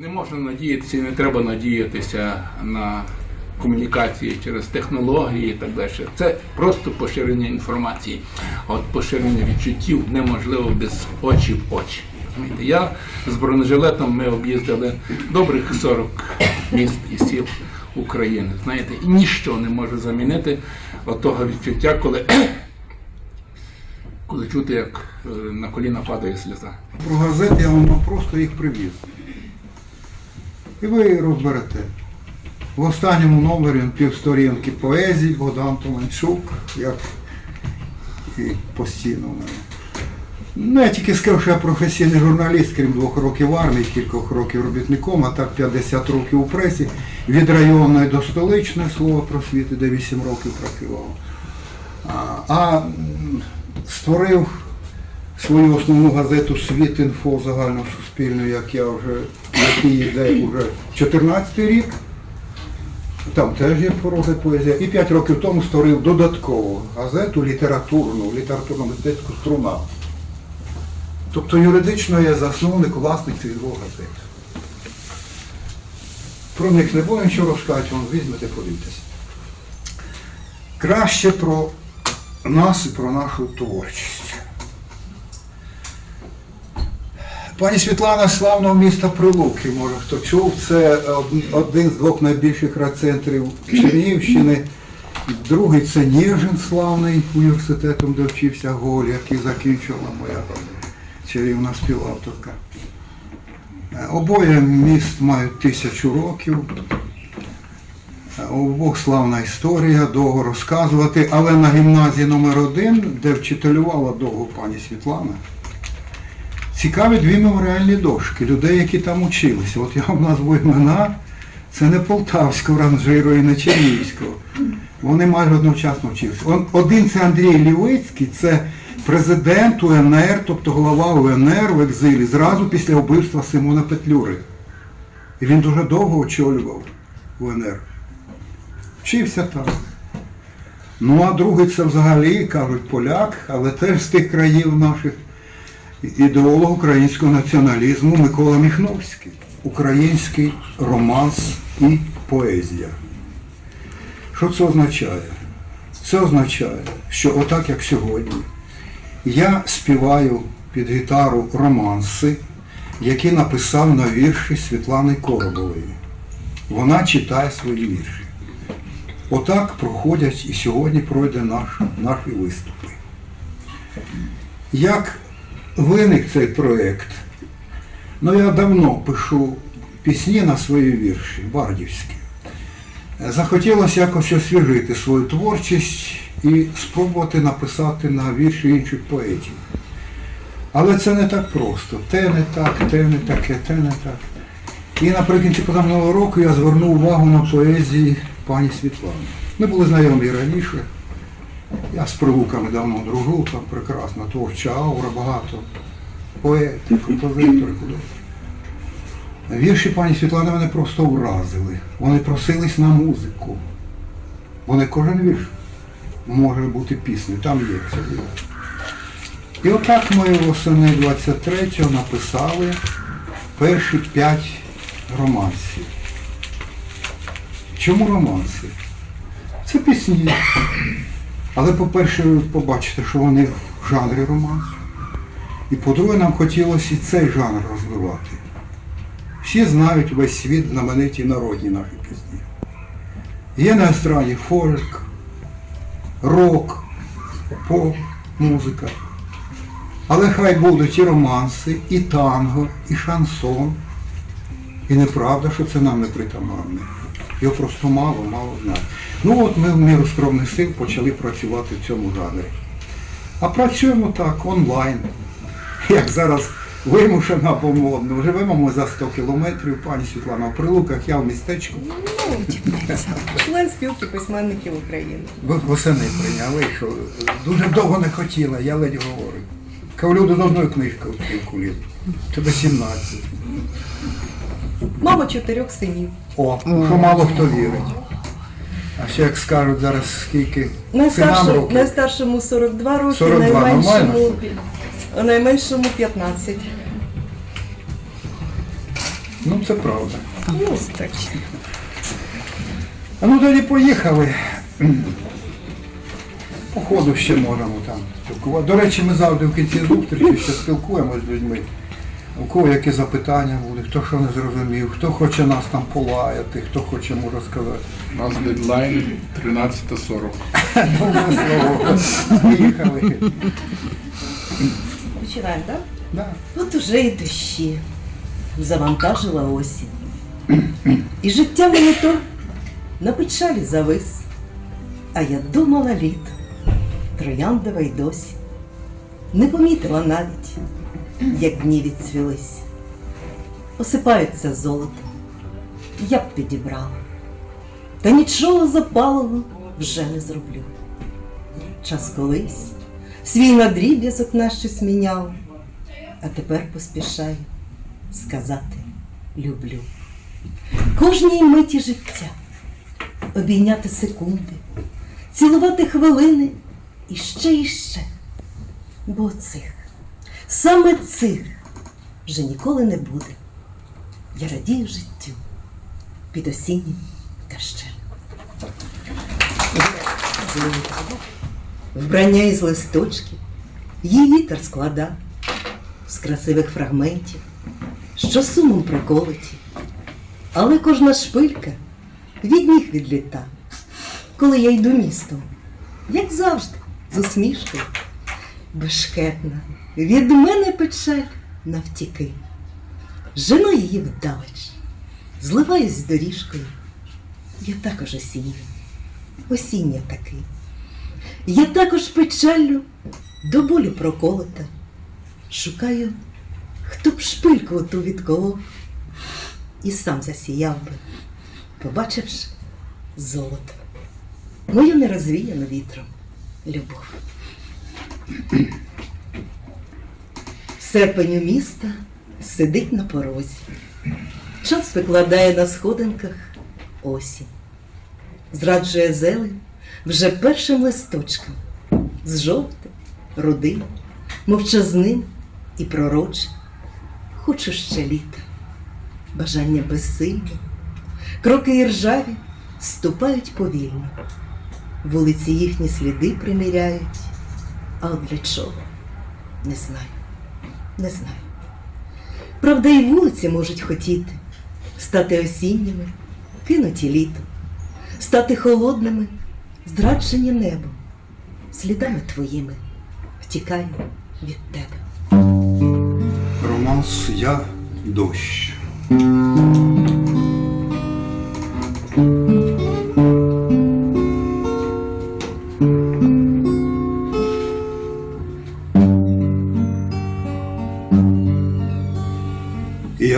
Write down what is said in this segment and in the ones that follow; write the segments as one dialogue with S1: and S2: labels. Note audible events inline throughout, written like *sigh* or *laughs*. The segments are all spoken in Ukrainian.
S1: Не можна надіятися і не треба надіятися на комунікації через технології і так далі. Це просто поширення інформації. От поширення відчуттів неможливо без очі в очі. Я з бронежилетом ми об'їздили добрих 40 міст і сіл України. Знаєте, і ніщо не може замінити того відчуття, коли, *clears throat* коли чути, як е, на коліна падає сльоза.
S2: Про газети я вам просто їх привіз. І ви розберете. В останньому номері півсторінки поезії Богдан Томанчук, як і постійно в мене. Ну, я тільки скажу, що я професійний журналіст, крім двох років армії, кількох років робітником, а так 50 років у пресі, від районної до столичної слово просвіти, де 8 років працював. А, а створив свою основну газету Світ інфо загальносуспільну, як я вже, який йде вже 14 рік. Там теж є проза поезія. І 5 років тому створив додаткову газету літературну, літературно-мистецьку струна. Тобто юридично я засновник, власник цих двох газет. Про них не буду нічого розказувати, вам візьмете, подивитесь. Краще про нас і про нашу творчість. Пані Світлана славного міста Прилуки, може хто чув, це один з двох найбільших райцентрів Чернігівщини. Другий це Ніжин славний університетом, де вчився Голь, який закінчила моя чарівна співавторка. Е, Обоє міст мають тисячу років. Е, обох славна історія, довго розказувати, але на гімназії номер 1 де вчителювала довго пані Світлана, цікаві дві меморіальні дошки людей, які там училися. От я вам назву імена, це не Полтавського ранжиру і не Чернігівського. Вони майже одночасно вчилися. Один це Андрій Лівицький, це президент УНР, тобто голова УНР в екзилі, зразу після вбивства Симона Петлюри. І він дуже довго очолював УНР. Вчився там. Ну а другий це взагалі, кажуть, поляк, але теж з тих країв наших ідеолог українського націоналізму Микола Міхновський. Український романс і поезія. Що це означає? Це означає, що отак як сьогодні, я співаю під гітару романси, які написав на вірші Світлани Коробової. Вона читає свої вірші. Отак проходять і сьогодні пройде наш, наші виступи. Як виник цей проєкт? Ну, я давно пишу пісні на свої вірші, бардівські. Захотілося якось освіжити свою творчість і спробувати написати на вірші інших поетів. Але це не так просто. Те не так, те не таке, те не так. І наприкінці позаминулого року я звернув увагу на поезії пані Світлани. Ми були знайомі раніше. Я з прилуками давно дружу, там прекрасна творча аура, багато поети, композитори. Вірші пані Світлани мене просто вразили. Вони просились на музику. Вони кожен вірш може бути піснею, там є це. є. І отак ми восени 23-го написали перші п'ять романсів. Чому романси? Це пісні. Але, по-перше, побачите, що вони в жанрі романсу. І по-друге, нам хотілося і цей жанр розвивати. Всі знають весь світ знамениті народні наші пісні. Є на естраді фольк, рок, поп, музика. Але хай будуть і романси, і танго, і шансон. І неправда, що це нам не притаманне. Його просто мало, мало знають. Ну от ми в міру скромних сил почали працювати в цьому жанрі. А працюємо так, онлайн. *laughs* Як зараз вимушена помодно. Живемо ми за 100 кілометрів, пані Світлана в Прилуках, я в містечку.
S3: Член спілки письменників України.
S2: Восени прийняли, що дуже довго не хотіла, я ледь говорю. Кажу, люди з одною книжкою в спілку лізуть. Тебе 17.
S3: Мама чотирьох синів.
S2: О, що мало хто вірить. А ще як скажуть зараз скільки синам
S3: Найстаршому,
S2: років.
S3: найстаршому 42 роки,
S2: 42,
S3: найменшому,
S2: нормально?
S3: найменшому 15.
S2: Ну це правда.
S3: Ну, точно.
S2: А ну тоді поїхали. По ходу ще можемо там спілкувати. До речі, ми завжди в кінці зустрічі ще спілкуємося з людьми. У кого які запитання будуть, хто що не зрозумів, хто хоче нас там полаяти, хто хоче йому розказати.
S1: У нас дедлайн 13.40.
S2: Добре слово. Поїхали.
S4: Починаємо, так?
S2: Да.
S4: От уже і дощі. Завантажила осінь. І життя моє то на печалі завис. А я думала літо, трояндова й досі. Не помітила навіть, як дні відцвілись. Осипаються золотом, я б підібрала. Та нічого запалого вже не зроблю. Час колись свій надріб'язок на щось міняв, а тепер поспішаю сказати люблю. Кожній миті життя обійняти секунди, цілувати хвилини і ще і ще. Бо цих, саме цих вже ніколи не буде. Я радію життю під осіннім дощем. Вбрання із листочків, її вітер склада з красивих фрагментів, що сумом приколоті, але кожна шпилька від ніг відліта, коли я йду містом, як завжди, з усмішкою, бешкетна, від мене печаль навтіки. Жену її вдалеч, зливаюсь з доріжкою. Я також осіння, осіння такий. Я також печаллю до болю проколота. Шукаю, хто б шпильку оту відколов і сам засіяв би, побачивши золото. Мою нерозвіяну вітром любов. Серпень у міста сидить на порозі. Час викладає на сходинках осінь. Зраджує зелень вже першим листочком з жовтим, рудим, мовчазним і пророчим. Хочу ще літа, бажання безсильне, кроки іржаві ступають повільно, вулиці їхні сліди приміряють, а от для чого не знаю, не знаю. Правда, і вулиці можуть хотіти стати осінніми, кинуті літом, стати холодними, зраджені небом, слідами твоїми втікаю від тебе.
S2: Романс Я дощ.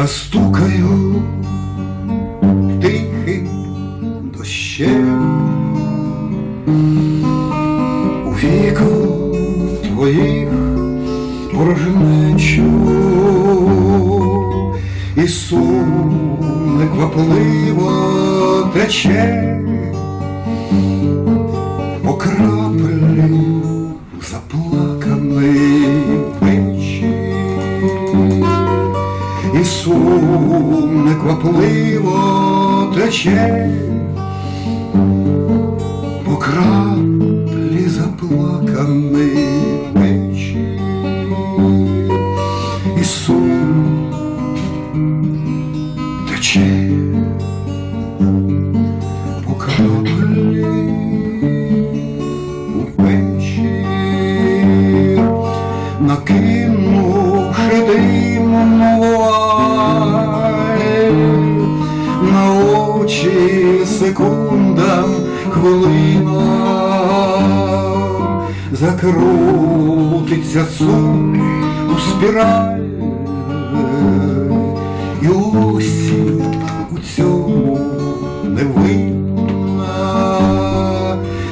S2: Я стукаю тихим дощем. У віку твоїх порожнечу і сум неквапливо тече неквапливо тече по краплі заплаканий печі, і сум тече по краплі у печі, накинувши секундам хвилина закрутиться сум у спіраль і осінь у цьому не винна.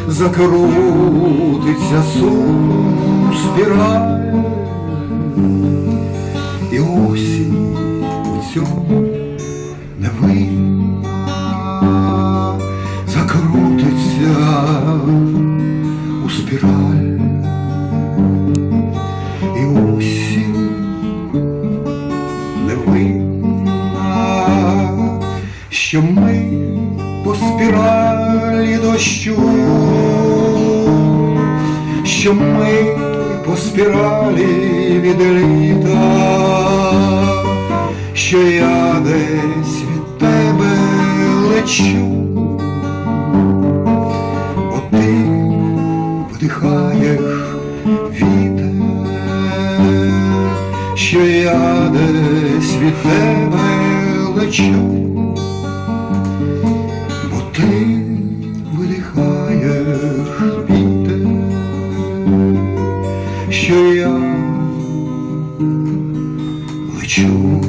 S2: Закрутиться сум у спіраль і осінь у цьому не і не винна що ми по спіралі дощу, що ми по спіралі від літа, що я десь від тебе лечу, від тебе лечу, бо ти видихаєш вітер, що я лечу,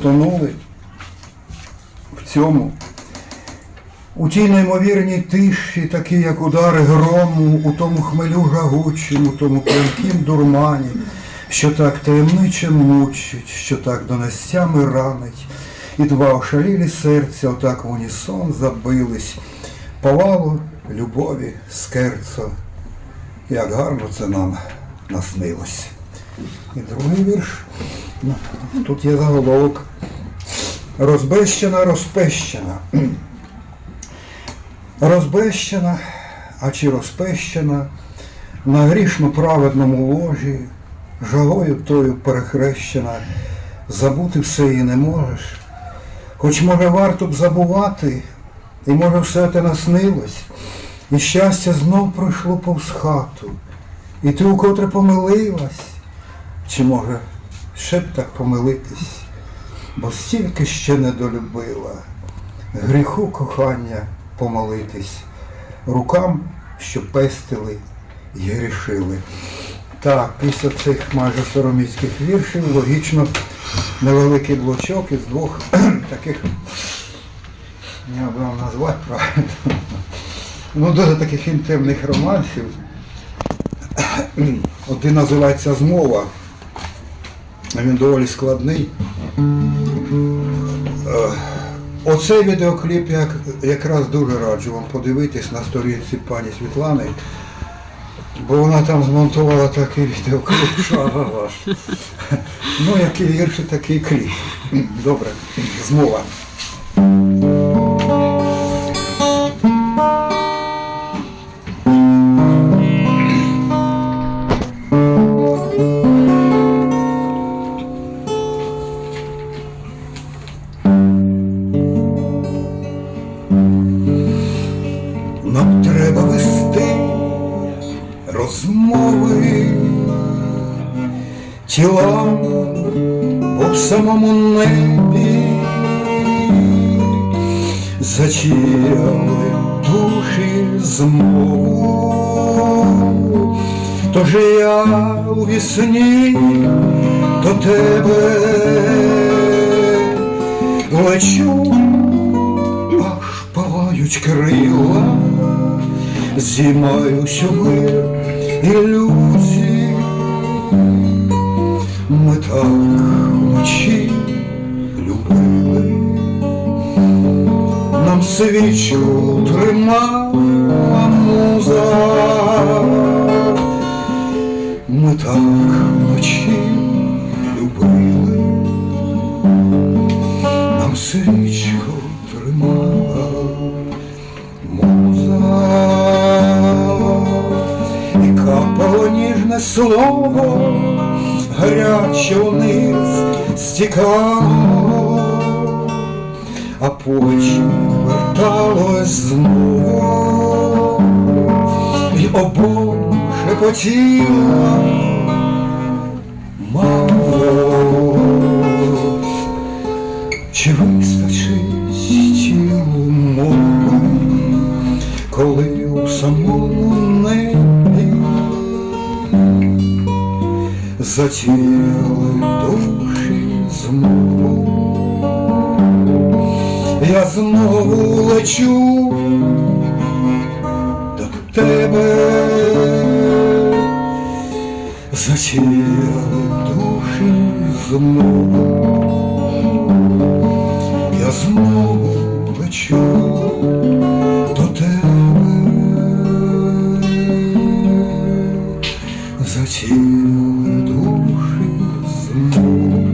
S2: потонули в цьому. У тій неймовірній тиші, такі як удари грому, у тому хмелю жагучому, у тому п'янкім дурмані, що так таємниче мучить, що так донестями ранить, і два ошалілі серця отак в унісон забились, палало любові скерцо, як гарно це нам наснилось. І другий вірш. Ну, Тут є заголовок. Розбещена, розпещена. Розбещена, а чи розпещена на грішно праведному ложі, жалою тою перехрещена, забути все її не можеш. Хоч може варто б забувати, і може все те наснилось, і щастя знов пройшло повз хату, і ти укотре помилилась, чи може ще б так помилитись, бо стільки ще не долюбила, гріху кохання помолитись, рукам, що пестили й грішили. Так, після цих майже сороміцьких віршів логічно невеликий блочок із двох *clears throat* таких, як би вам назвати правильно, ну дуже таких інтимних романсів. *clears throat* Один називається Змова. Він доволі складний. Е, Оцей відеокліп я якраз дуже раджу вам подивитись на сторінці пані Світлани, бо вона там змонтувала такий відеокліп, що ваш. Ну, який вірші, такий кліп. Добре, змова. Тож я у вісні до тебе лечу аж палають крила, зіймаю мир ілюзій. Ми так вночі любили, нам свічку тримала муза. Так вночі любили, нам свічку тримала муза, і капало ніжне слово, гаряче вниз стікало, а потім верталось знову, і обом шепотіла мало. Чи вистачить тілу мови, коли у самому небі затіяли душі змову? я знову лечу до тебе, зачіяли душі знову, я знову лечу до тебе, зачіяли душі знову.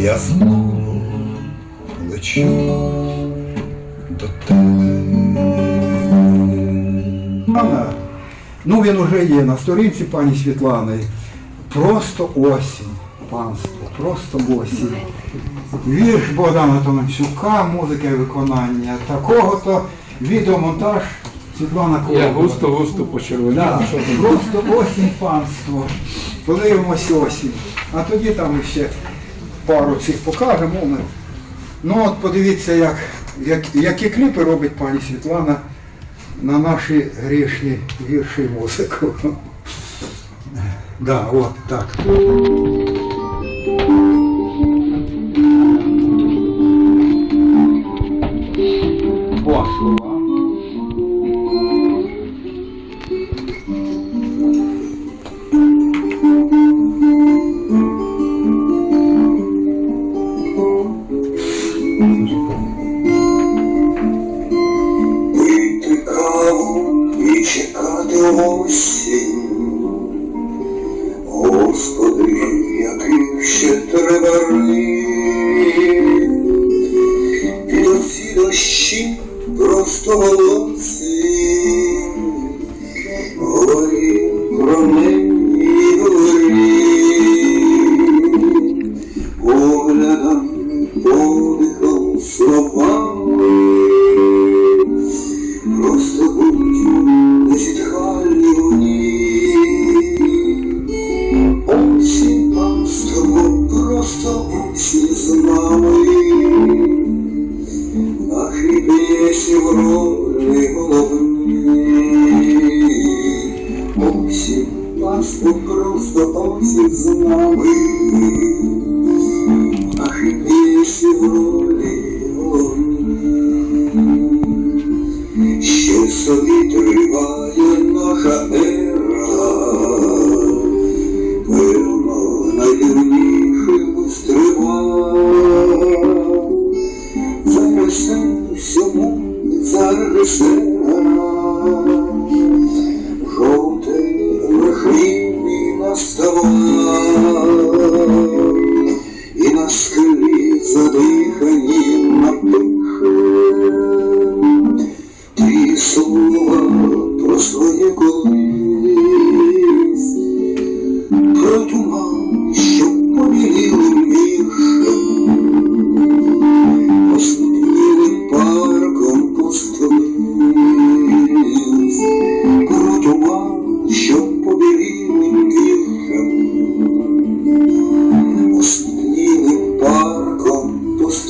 S2: Я знову лечу до тебе. Ну він уже є на сторінці пані Світлани. Просто осінь, панство, просто осінь. Вірш Богдана Томанчука, музика і виконання. Такого-то відеомонтаж Світлана
S1: Я густо-густо почервонів.
S2: Да, просто осінь панство. Подивимось осінь. А тоді там ще пару цих покажемо. Ну от подивіться, як, як, які кліпи робить пані Світлана на наші грішні вірші і музику. *laughs* Да, от так.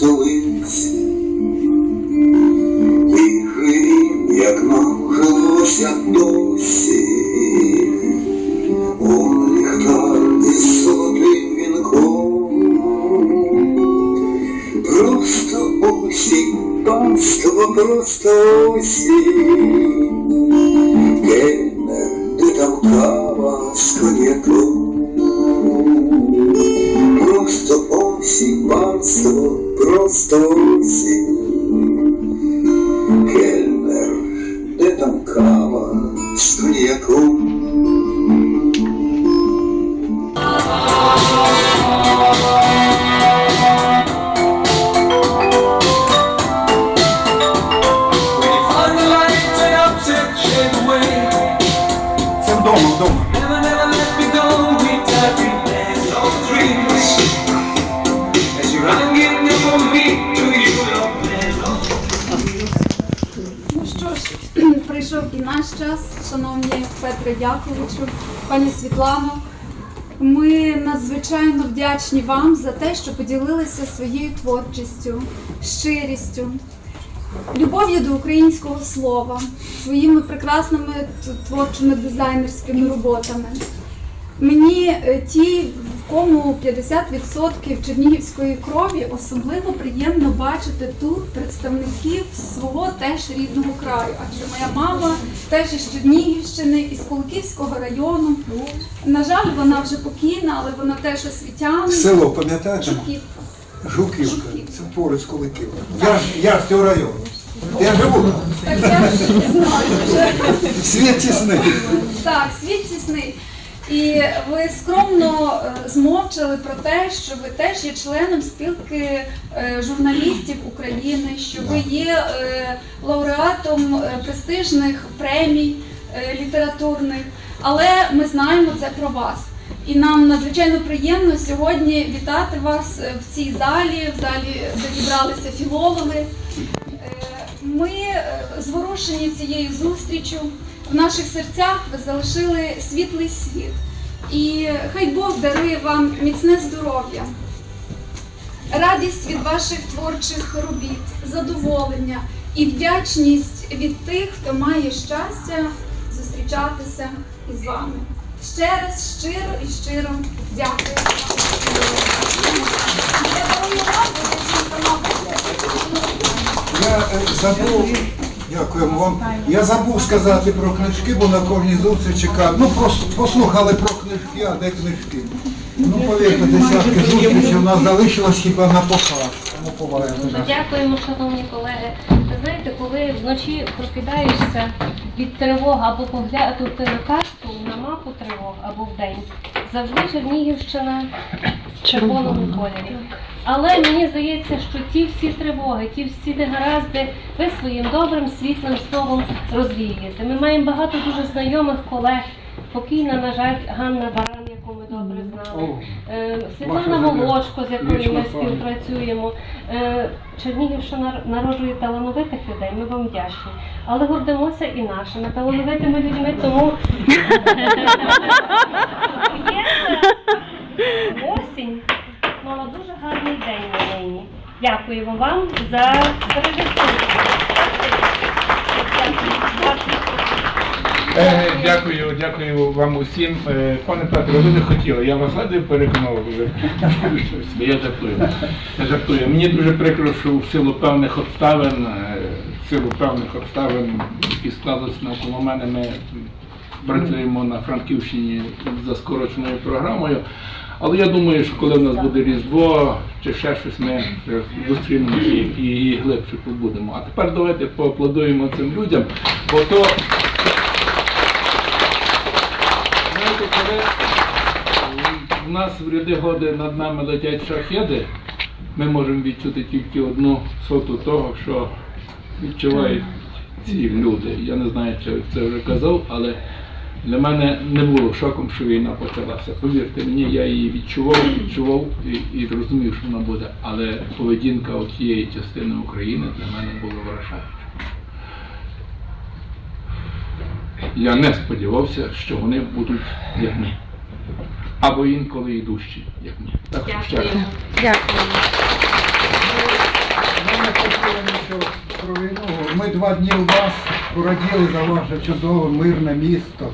S5: Постелись. і жив, як нам жилося досі,
S6: ж, *clears throat* прийшов і наш час, шановні Петре Дяковичу, пані Світлано. Ми надзвичайно вдячні вам за те, що поділилися своєю творчістю, щирістю, любов'ю до українського слова, своїми прекрасними творчими дизайнерськими роботами. Мені е, ті кому 50% чернігівської крові, особливо приємно бачити тут представників свого теж рідного краю. Адже моя мама теж із Чернігівщини, із Куликівського району. На жаль, вона вже покійна, але вона теж освітянка.
S2: Село, пам'ятаєте?
S6: Жуківка.
S2: Жуківка.
S6: Жуківка.
S2: Це поруч з Куликів. Я ж я з цього району. Я живу.
S6: Так я ж знаю.
S2: Світ тісний.
S6: Так, світ тісний. І ви скромно е, змовчали про те, що ви теж є членом спілки е, журналістів України, що ви є е, лауреатом е, престижних премій е, літературних. Але ми знаємо це про вас. І нам надзвичайно приємно сьогодні вітати вас е, в цій залі, в залі, де зібралися філологи. Ми е, зворушені цією зустрічю. В наших серцях ви залишили світлий світ. І хай Бог дарує вам міцне здоров'я, радість від ваших творчих робіт, задоволення і вдячність від тих, хто має щастя зустрічатися із вами. Ще раз щиро і щиро дякую. Я
S2: е, забув, дякуємо вам. Я забув сказати про книжки, бо на кожній зустрічі кажуть, ну просто послухали про книжки, а де книжки? Ну повірте, десятки зустрічей у нас залишилось хіба на показ.
S7: Дуже дякуємо, шановні колеги. Ви знаєте, коли вночі прокидаєшся від тривог або поглянути на карту, на мапу тривог або вдень, завжди Чернігівщина в червоному кольорі. Але мені здається, що ті всі тривоги, ті всі негаразди, ви своїм добрим світлим словом розвіюєте. Ми маємо багато дуже знайомих колег. Покійна, на жаль, Ганна Баран, добре знали. Е, Світлана Волошко, з якою ми співпрацюємо. Е, Чернігівщина народжує талановитих людей, ми вам вдячні. Але гордимося і нашими талановитими людьми, тому *laughs* Є осінь мала дуже гарний день на нині. Дякуємо вам за режисуру.
S1: Е, Дякую, дякую вам усім. Е, Пане Петро, ви не хотіли, я вас ледве переконав. *laughs* Я жартую. Я жартую. Мені дуже прикро, що в силу певних обставин, е, в силу певних обставин, які склалися навколо мене, ми працюємо на Франківщині за скороченою програмою. Але я думаю, що коли в нас буде Різдво чи ще щось, ми зустрінемося і, і глибше побудемо. А тепер давайте поаплодуємо цим людям, бо то Знаєте, коли в нас в ряди годи над нами летять шахеди, ми можемо відчути тільки одну соту того, що відчувають ці люди. Я не знаю, чи це вже казав, але для мене не було шоком, що війна почалася. Повірте мені, я її відчував, відчував і, і розумів, що вона буде. Але поведінка тієї частини України для мене була вражаюча. Я не сподівався, що вони будуть як ми. Або інколи і дужчі, як ми. Так що ще раз.
S2: Ми нічого про війну. Ми два дні у вас пораділи за ваше чудове мирне місто.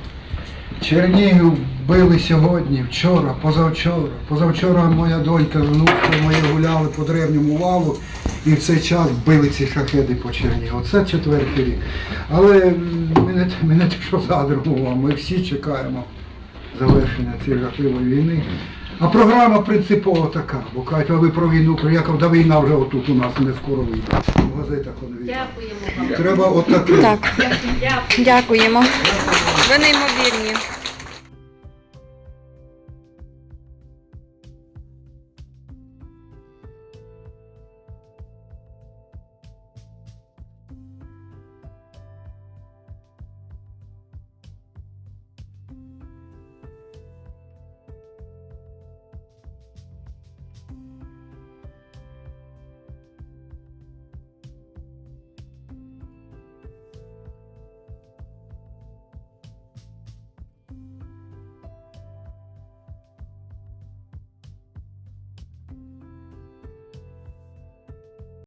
S2: Чернігів били сьогодні, вчора, позавчора. Позавчора моя донька з внукою мої гуляли по древньому валу і в цей час били ці шахеди по Чернігу. Це четвертий рік. Але м, ми не, ми не те, що задумували, ми всі чекаємо завершення цієї жахливої війни. А програма принципово така, бо кажуть, а ви про війну, про яка да війна вже отут у нас не скоро вийде. В газетах воно війна.
S7: Дякуємо вам.
S2: Треба отаке.
S3: Так, дякуємо. Ви неймовірні.